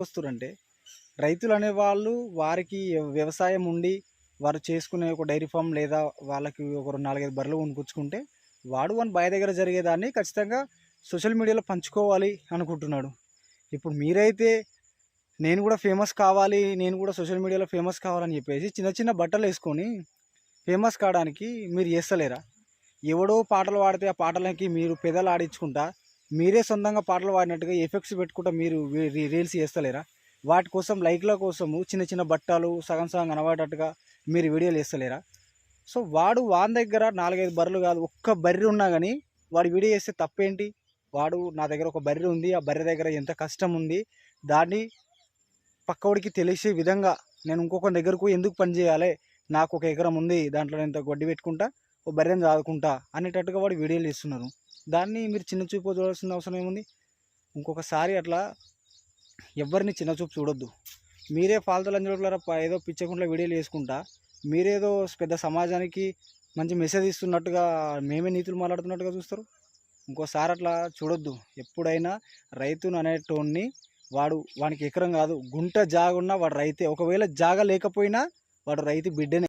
వస్తురంటే రైతులు అనేవాళ్ళు వారికి వ్యవసాయం ఉండి వారు చేసుకునే ఒక డైరీ ఫామ్ లేదా వాళ్ళకి ఒక నాలుగైదు బర్రెలు కొనుక్కొచ్చుకుంటే వాడు వన్ బాయ్ దగ్గర జరిగేదాన్ని ఖచ్చితంగా సోషల్ మీడియాలో పంచుకోవాలి అనుకుంటున్నాడు. ఇప్పుడు మీరైతే నేను కూడా ఫేమస్ కావాలి నేను కూడా సోషల్ మీడియాలో ఫేమస్ కావాలని చెప్పేసి చిన్న చిన్న బట్టలు వేసుకొని ఫేమస్ కావడానికి మీరు చేస్తలేరా? ఎవడో పాటలు పాడితే ఆ పాటలకి మీరు పెదలు ఆడించుకుంటా మీరే సొంతంగా పాటలు పాడినట్టుగా ఎఫెక్ట్స్ పెట్టుకుంటా మీరు రీల్స్ చేస్తలేరా? వాటి కోసం లైక్ల కోసము చిన్న చిన్న బట్టలు సగం సగం కనబడేటట్టుగా మీరు వీడియోలు చేస్తలేరా సో వాడు వాని దగ్గర నాలుగైదు బర్రెలు కాదు ఒక్క బర్రె ఉన్నా కానీ వాడు వీడియో చేస్తే తప్పేంటి? వాడు నా దగ్గర ఒక బర్రె ఉంది ఆ బర్రె దగ్గర ఎంత కష్టం ఉంది దాన్ని పక్కవాడికి తెలిసే విధంగా నేను ఇంకొక దగ్గరకు ఎందుకు పని చేయాలి? నాకు ఒక ఎకరం ఉంది దాంట్లో నేను గొడ్డి పెట్టుకుంటా ఓ బర్రెని చదువుకుంటా అనేటట్టుగా వాడు వీడియోలు ఇస్తున్నారు దాన్ని మీరు చిన్న చూపు చూడాల్సిన అవసరం ఏముంది? ఇంకొకసారి అట్లా ఎవరిని చిన్న చూపు చూడొద్దు. మీరే ఫాల్తులు అంజడుకులారా ఏదో పిచ్చకుండా వీడియోలు వేసుకుంటా మీరేదో పెద్ద సమాజానికి మంచి మెసేజ్ ఇస్తున్నట్టుగా మేమే నీతులు మాట్లాడుతున్నట్టుగా చూస్తారు. ఇంకోసారి అట్లా చూడొద్దు. ఎప్పుడైనా రైతును అనేటోన్ని వాడు వానికి ఎకరం కాదు గుంట జాగున్నా వాడు రైతే. ఒకవేళ జాగ లేకపోయినా వాడు రైతు బిడ్డనే.